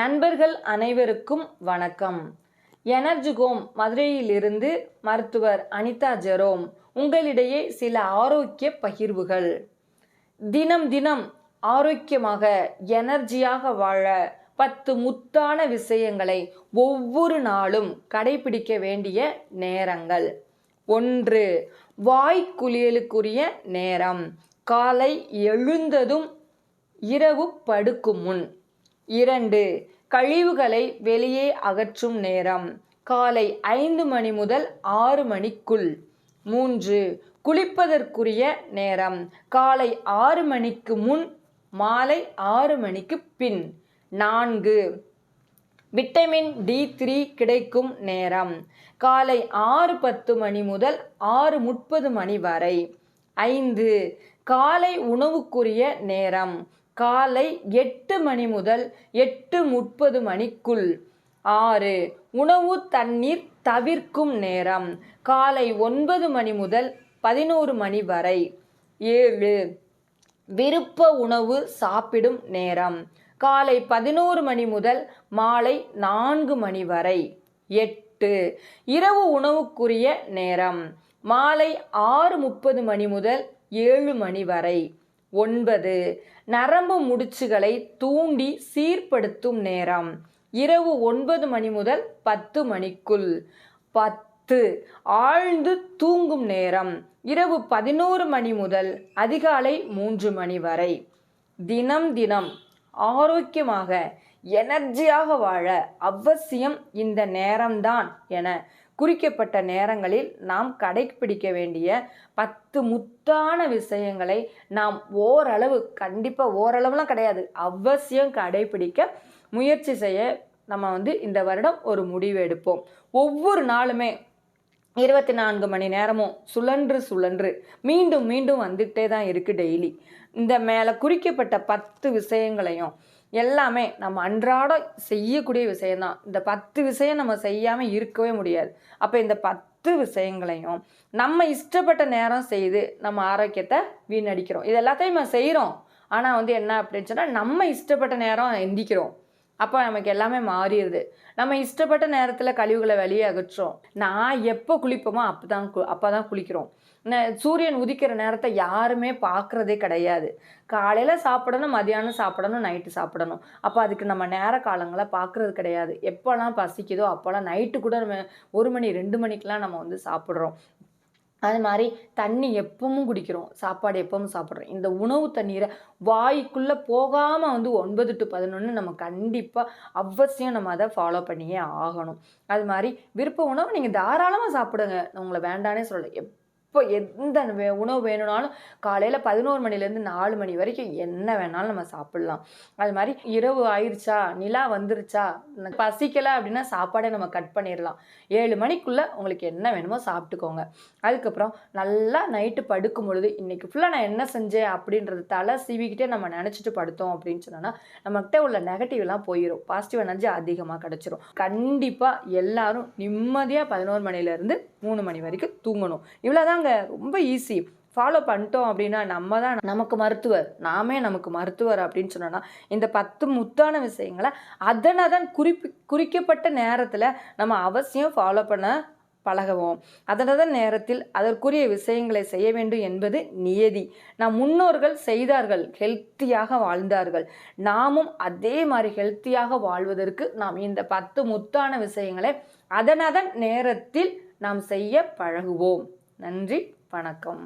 நண்பர்கள் அனைவருக்கும் வணக்கம். எனர்ஜிகோம் மதுரையிலிருந்து மருத்துவர் அனிதா ஜெரோம் உங்களிடையே சில ஆரோக்கிய பகிர்வுகள். தினம் தினம் ஆரோக்கியமாக எனர்ஜியாக வாழ பத்து முத்தான விஷயங்களை ஒவ்வொரு நாளும் கடைபிடிக்க வேண்டிய நேரங்கள். ஒன்று வாய்க்குளியலுக்குரிய நேரம். காலை எழுந்ததும் இரவு படுக்கும் முன். இரண்டு கழிவுகளை வெளியே அகற்றும் நேரம். காலை ஐந்து மணி முதல் ஆறு மணிக்குள். மூன்று குளிப்பதற்குரிய நேரம். காலை ஆறு மணிக்கு முன் மாலை ஆறு மணிக்கு பின். நான்கு விட்டமின் டி த்ரீ கிடைக்கும் நேரம். காலை ஆறு பத்து மணி முதல் ஆறு முப்பது மணி வரை. ஐந்து காலை உணவுக்குரிய நேரம். காலை எட்டு மணி முதல் எட்டு முப்பது மணிக்குள். ஆறு உணவு தண்ணீர் தவிர்க்கும் நேரம். காலை ஒன்பது மணி முதல் பதினோரு மணி வரை. ஏழு விருப்ப உணவு சாப்பிடும் நேரம். காலை பதினோரு மணி முதல் மாலை நான்கு மணி வரை. எட்டு இரவு உணவுக்குரிய நேரம். மாலை ஆறு முப்பது மணி முதல் ஏழு மணி வரை. ஒன்பது. நரம்பு முடிச்சுகளை தூண்டி சீர்படுத்தும் நேரம். இரவு ஒன்பது மணி முதல் பத்து மணிக்குள். பத்து. ஆழ்ந்து தூங்கும் நேரம். இரவு பதினோரு மணி முதல் அதிகாலை மூன்று மணி வரை. தினம் தினம் ஆரோக்கியமாக எனர்ஜியாக வாழ அவசியம் இந்த நேரம்தான் என குறிக்கப்பட்ட நேரங்களில் நாம் கடைப்பிடிக்க வேண்டிய பத்து முத்தான விஷயங்களை நாம் ஓரளவு கண்டிப்பாக ஓரளவுலாம் கிடையாது. அவசியம் கடைப்பிடிக்க முயற்சி செய்ய நம்ம வந்து இந்த வருடம் ஒரு முடிவு எடுப்போம். ஒவ்வொரு நாளுமே இருபத்தி நான்கு மணி நேரமும் சுழன்று சுழன்று மீண்டும் மீண்டும் வந்துகிட்டே தான் இருக்குது டெய்லி இந்த மேலே குறிக்கப்பட்ட பத்து விஷயங்களையும் எல்லாமே நம்ம அன்றாடம் செய்யக்கூடிய விஷயந்தான் இந்த பத்து விஷயம் நம்ம செய்யாமல் இருக்கவே முடியாது. அப்போ இந்த பத்து விஷயங்களையும் நம்ம இஷ்டப்பட்ட நேரம் செய்து நம்ம ஆரோக்கியத்தை வீணடிக்கிறோம். இது எல்லாத்தையும் நம்ம செய்கிறோம் ஆனால் வந்து என்ன அப்படின்னு சொன்னால் நம்ம இஷ்டப்பட்ட நேரம் எந்திக்கிறோம். அப்போ நமக்கு எல்லாமே மாறிடுது. நம்ம இஷ்டப்பட்ட நேரத்தில் கழிவுகளை வெளியே அகற்றோம் நான் எப்போ குளிப்போமோ அப்போ தான் அப்போ தான் குளிக்கிறோம் சூரியன் உதிக்கிற நேரத்தை யாருமே பார்க்குறதே கிடையாது. காலையில் சாப்பிடணும் மதியானம் சாப்பிடணும் நைட்டு சாப்பிடணும். அப்போ அதுக்கு நம்ம நேர காலங்களை பார்க்குறது கிடையாது. எப்போல்லாம் பசிக்குதோ அப்போல்லாம் நைட்டு கூட நம்ம ஒரு மணி ரெண்டு மணிக்கெலாம் நம்ம வந்து சாப்பிட்றோம். அது மாதிரி தண்ணி எப்பவும் குடிக்கிறோம் சாப்பாடு எப்பவும் சாப்பிட்றோம். இந்த உணவு தண்ணீரை வாய்க்குள்ளே போகாமல் வந்து ஒன்பது டு பதினொன்று நம்ம கண்டிப்பாக அவசியம் நம்ம அதை ஃபாலோ பண்ணியே ஆகணும். அது மாதிரி விருப்ப உணவு நீங்கள் தாராளமாக சாப்பிடுங்க. உங்களை வேண்டானே சொல்லலை. இப்போ எந்த உணவு வேணும்னாலும் காலையில் பதினோரு மணிலேருந்து நாலு மணி வரைக்கும் என்ன வேணாலும் நம்ம சாப்பிட்லாம். அது மாதிரி இரவு ஆயிடுச்சா நிலா வந்துருச்சா பசிக்கலை அப்படின்னா சாப்பாடை நம்ம கட் பண்ணிடலாம் ஏழு மணிக்குள்ளே உங்களுக்கு என்ன வேணுமோ சாப்பிட்டுக்கோங்க. அதுக்கப்புறம் நல்லா நைட்டு படுக்கும் பொழுது இன்றைக்கி ஃபுல்லாக நான் என்ன செஞ்சேன் அப்படின்றது தலை சீவிக்கிட்டே நம்ம நினச்சிட்டு படுத்தோம் அப்படின்னு சொன்னோன்னா நம்மகிட்ட உள்ள நெகட்டிவ்லாம் போயிடும் பாசிட்டிவ் எனர்ஜி அதிகமாக கிடச்சிரும். கண்டிப்பாக எல்லாரும் நிம்மதியாக பதினோரு மணிலேருந்து மூணு மணி வரைக்கும் தூங்கணும். இவ்வளோதான் தாங்க ரொம்ப ஈஸி ஃபாலோ பண்ணிட்டோம் அப்படின்னா நம்ம தான் நமக்கு மருத்துவர். நாமே நமக்கு மருத்துவர் அப்படின்னு சொன்னோன்னா இந்த பத்து முத்தான விஷயங்களை அதனை தான் குறிப்பி குறிக்கப்பட்ட நேரத்தில் நம்ம அவசியம் ஃபாலோ பண்ண பழகுவோம். அதனதன் நேரத்தில் அதற்குரிய விஷயங்களை செய்ய வேண்டும் என்பது நியதி. நம் முன்னோர்கள் செய்தார்கள் ஹெல்த்தியாக வாழ்ந்தார்கள். நாமும் அதே மாதிரி ஹெல்த்தியாக வாழ்வதற்கு நாம் இந்த பத்து முத்தான விஷயங்களை அதனதன் நேரத்தில் நாம் செய்ய பழகுவோம். நன்றி வணக்கம்.